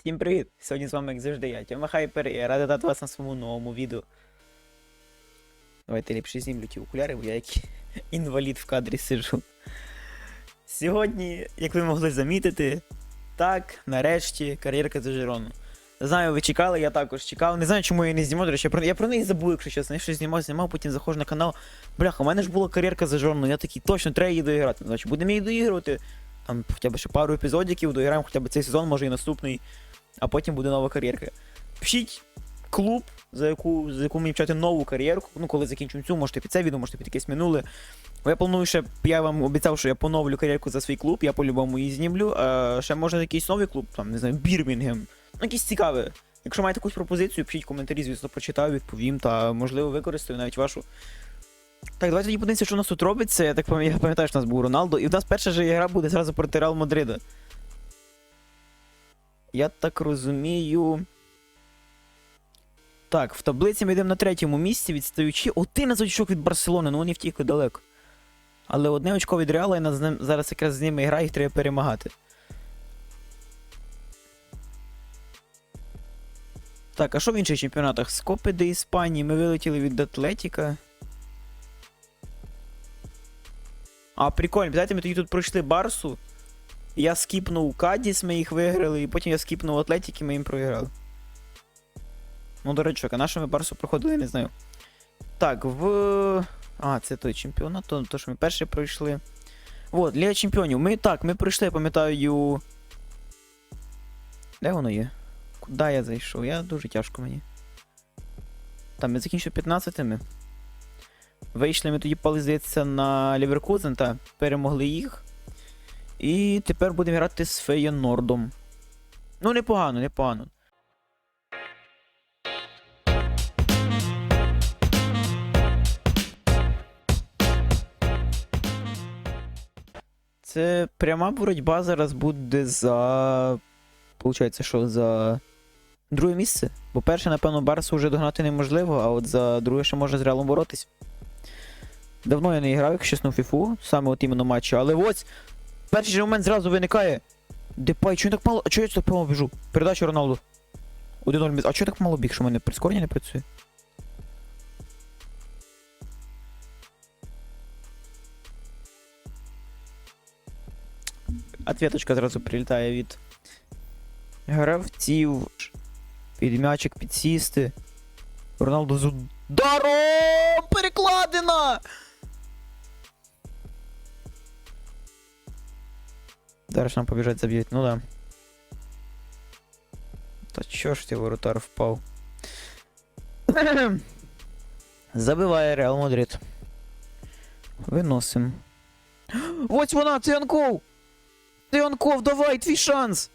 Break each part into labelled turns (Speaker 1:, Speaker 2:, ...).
Speaker 1: Всім привіт! Сьогодні з вами, як завжди, я, Тьома Хайпер, і я радий дати вас на своєму новому відео. Давайте ліпше знімлю ті окуляри, бо я як інвалід в кадрі сиджу. Сьогодні, як ви могли замітити, так, нарешті, кар'єрка за Жирону. Знаю, ви чекали, я також чекав. Не знаю, чому я не знімав, до речі, я про, я про неї забув, якщо чесно. Я щось знімав, знімав, потім заходжу на канал. Бляха, у мене ж була кар'єрка за Жирону, я такий, точно, треба її доіграти. Значить, будемо її доігрувати. Там хоча б ще пару епізодиків, доіграємо хоча б цей сезон, може і наступний а потім буде нова кар'єрка. Пишіть клуб, за яку, за яку мені почати нову кар'єрку. Ну, коли закінчимо цю, можете під це відео, можете під якесь минуле. Я планую ще, я вам обіцяв, що я поновлю кар'єрку за свій клуб, я по-любому її знімлю. А ще може якийсь новий клуб, там, не знаю, Бірмінгем. Ну, якийсь цікавий. Якщо маєте якусь пропозицію, пишіть коментарі, звісно, прочитаю, відповім, та можливо використаю навіть вашу. Так, давайте тоді подивимося, що у нас тут робиться. Я так пам'ятаю, я пам'ятаю, що у нас був Роналдо, і в нас перша же гра буде зразу проти Реал Мадрида. Я так розумію. Так, в таблиці ми йдемо на третьому місці, відстаючи 11 очок від Барселони, ну вони втікли далеко. Але одне очко від Реала, і нас зараз якраз з ними гра, їх треба перемагати. Так, а що в інших чемпіонатах? Скопи де Іспанії, ми вилетіли від Атлетіка. А, прикольно, пам'ятаєте, ми тоді тут пройшли Барсу. Я скіпнув Кадіс, ми їх виграли, і потім я скіпнув Атлетік, і ми їм програли. Ну, до речі, а на що ми Барсу проходили, не знаю. Так, в. А, це той чемпіонат, то, то що ми перші пройшли. Вот, Ліга чемпіонів. Ми так, ми пройшли, я пам'ятаю. Де воно є? Куди я зайшов? Я дуже тяжко мені. Там, ми закінчили 15-ми. Вийшли ми тоді, пали, здається, на Ліверкузен, та перемогли їх. І тепер будемо грати з Феєнордом. Ну, непогано, непогано. Це пряма боротьба зараз буде за. Получається, що за друге місце. Бо перше, напевно, Барсу вже догнати неможливо, а от за друге ще може з Реалом боротись. Давно я не грав, якщо чесно, в фіфу, саме от іменно матчі, але ось Перший же момент зразу виникає. Депай, чого так мало. А чого я так прямо біжу? Передача Роналду. 1-0 міс. А чого так мало біг, що в мене прискорення не працює? Ответочка зразу прилітає від гравців. Під м'ячик підсісти. Роналду з ударом! Перекладина! Зараз нам побіжать заб'ють, ну да. Та чо ж ти воротар впав? Забиває Реал Мадрид. Виносим. Ось вона, Ціанков! Ціанков, давай, твій шанс!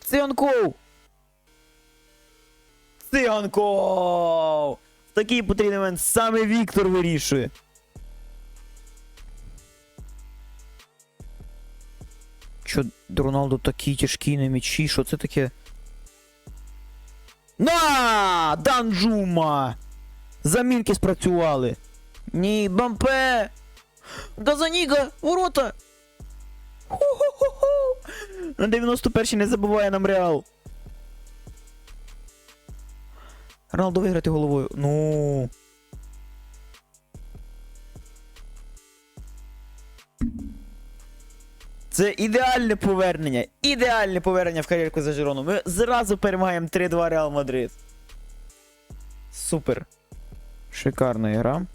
Speaker 1: Ціанков! Ціанков! В такий потрібний момент саме Віктор вирішує. Що Роналду такий тяжкий на м'ячі, що це таке? На! Данжума! Замінки спрацювали. Ні, бампе! Газаніга! Ворота! Ху-ху-ху-ху! На 91-й не забуває нам Реал. Роналду виграти головою. Ну. Це ідеальне повернення. Ідеальне повернення в кар'єрку за Жирону. Ми зразу перемагаємо 3-2 Реал Мадрид. Супер. Шикарна гра.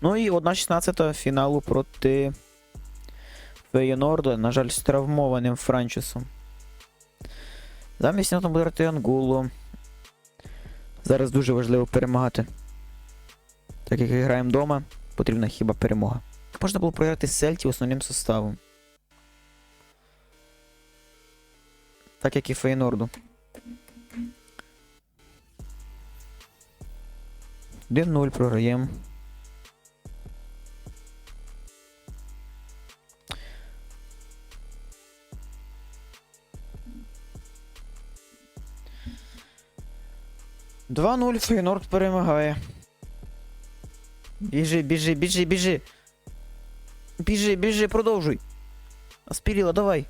Speaker 1: Ну і 1-16 фіналу проти Феєнорда. На жаль, з травмованим Франчесом. Замість нього там буде грати Ангуло. Зараз дуже важливо перемагати. Так як граємо вдома, потрібна хіба перемога. Можна було програти Сельті основним составом. Так як і Фейнорду. 1-0 програємо. Два 0 Фейнорд перемагає. Біжи, біжи, біжи, біжи. Біжи, біжи, продовжуй. Аспіріла, давай.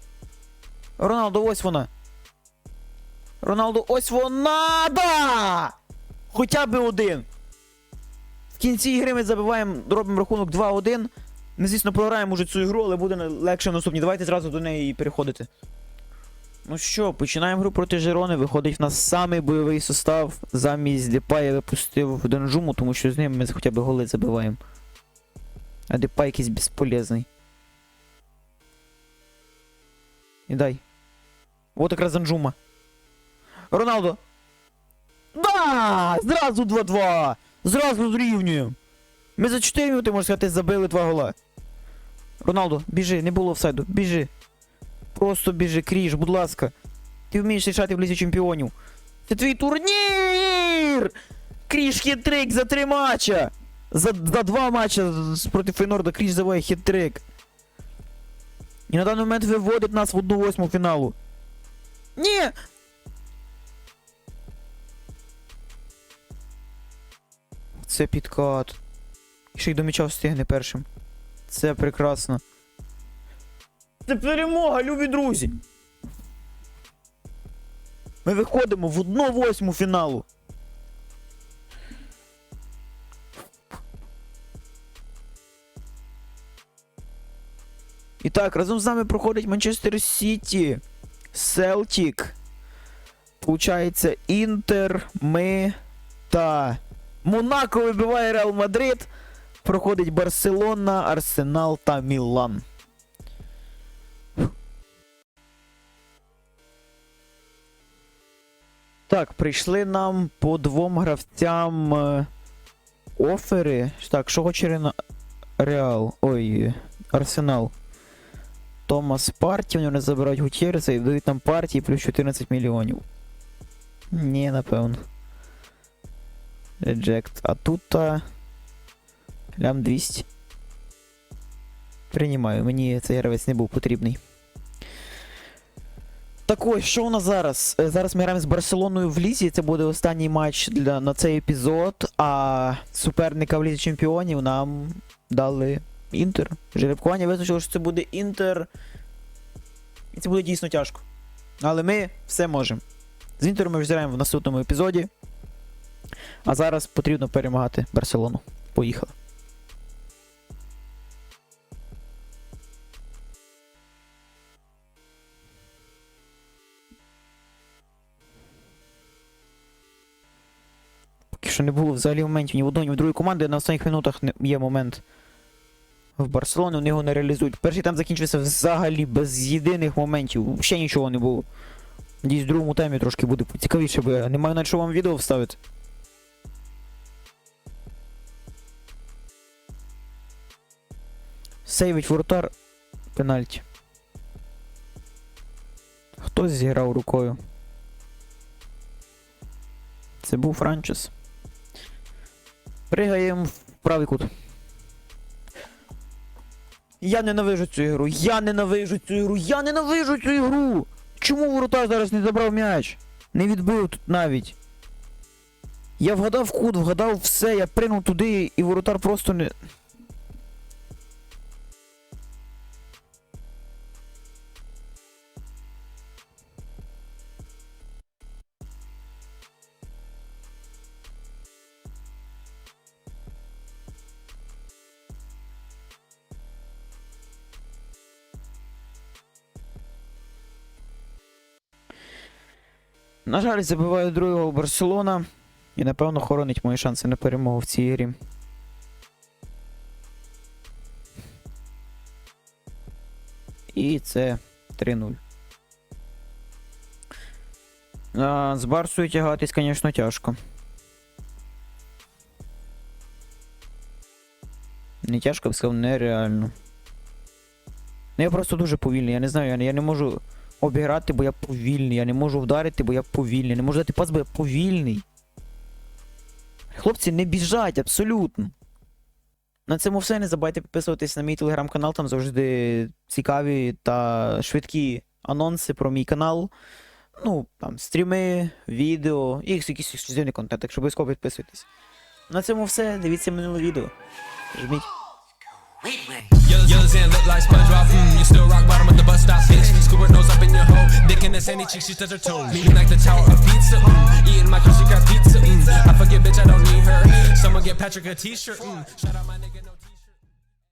Speaker 1: Роналдо, ось вона. Роналду, ось вона! Да! Хоча б один. В кінці ігри ми забиваємо, робимо рахунок 2-1. Ми, звісно, програємо уже цю ігру, але буде легше в наступній. Давайте зразу до неї переходити. Ну що, починаємо гру проти Жирони. Виходить в нас самий бойовий состав. Замість Депа я випустив Данжуму, тому що з ним ми хоча б голи забиваємо. А Депа якийсь безполезний. І дай. Вот якраз Данжума. Роналдо. Да! Зразу 2-2! Зразу зрівнюємо. Ми за 4 минути, можна сказати, забили два гола. Роналдо, біжи, не було офсайду, біжи. Просто біжи, кріж, будь ласка. Ти вмієш рішати в лізі чемпіонів. Це твій турнір! Кріж хітрик за три матча! За, за два матча проти Фейнорда Кріж завоє хітрик. І на даний момент виводить нас в 1-8 фіналу. Ні! Це підкат. І ще й до м'яча встигне першим. Це прекрасно. Це перемога, любі друзі. Ми виходимо в 1-8 фіналу. І так, разом з нами проходить Манчестер Сіті, Селтік. Получається, Інтер, ми та Монако вибиває Реал Мадрид. Проходить Барселона, Арсенал та Мілан. Так, прийшли нам по двом гравцям е, офери. Так, що хоче Рена... Реал. Ой, Арсенал. Томас Парті, вони забирають Гутєреса і дають нам партії плюс 14 мільйонів. Ні, напевно. Reject. А тут. Лям 200. Приймаю, мені цей гравець не був потрібний. Так ось, що у нас зараз? Е, Зараз ми граємо з Барселоною в Лізі. Це буде останній матч для, на цей епізод. А суперника в Лізі Чемпіонів нам дали Інтер. Жеребкування визначило, що це буде Інтер. І це буде дійсно тяжко. Але ми все можемо. З Інтером ми вже граємо в наступному епізоді. А зараз потрібно перемагати Барселону. Поїхали. Поки що не було взагалі моментів ні в одної, ні в другої команди. На останніх минутах є момент в Барселоні, вони його не реалізують. Перший там закінчився взагалі без єдиних моментів. Ще нічого не було. Надіюсь, в другому таймі трошки буде цікавіше, бо я не маю на що вам відео вставити. Сейвить воротар. Пенальті. Хтось зіграв рукою. Це був Франчес. Пригаємо в правий кут. Я ненавижу цю ігру. Я ненавижу цю ігру. Я ненавижу цю ігру. Чому воротар зараз не забрав м'яч? Не відбив тут навіть. Я вгадав кут, вгадав все, я пригнув туди і воротар просто не. На жаль, забиває другого Барселона. І напевно хоронить мої шанси на перемогу в цій грі. І це 3-0. А, з Барсою тягатись, звісно, тяжко. Не тяжко, б сказав, нереально. Ну я просто дуже повільний, я не знаю, я не, я не можу обіграти, бо я повільний. Я не можу вдарити, бо я повільний. Не можу дати пас, бо я повільний. Хлопці, не біжать абсолютно. На цьому все. Не забувайте підписуватись на мій телеграм-канал, там завжди цікаві та швидкі анонси про мій канал. Ну, там, стріми, відео і якийсь ексклюзивний контент, так що обов'язково підписуйтесь. На цьому все. Дивіться минуле відео. Жміть.
Speaker 2: Like SpongeBob. Mm, you still rock bottom at the bus stop, bitch. Scuba nose up in your hole. Dick in the sandy cheek, she touch her toes. Leaning like the tower of pizza. Mm, eating my crunchy crab pizza. Mm, I forget, bitch, I don't need her. Someone get Patrick a t-shirt. Mm, shout out my nigga.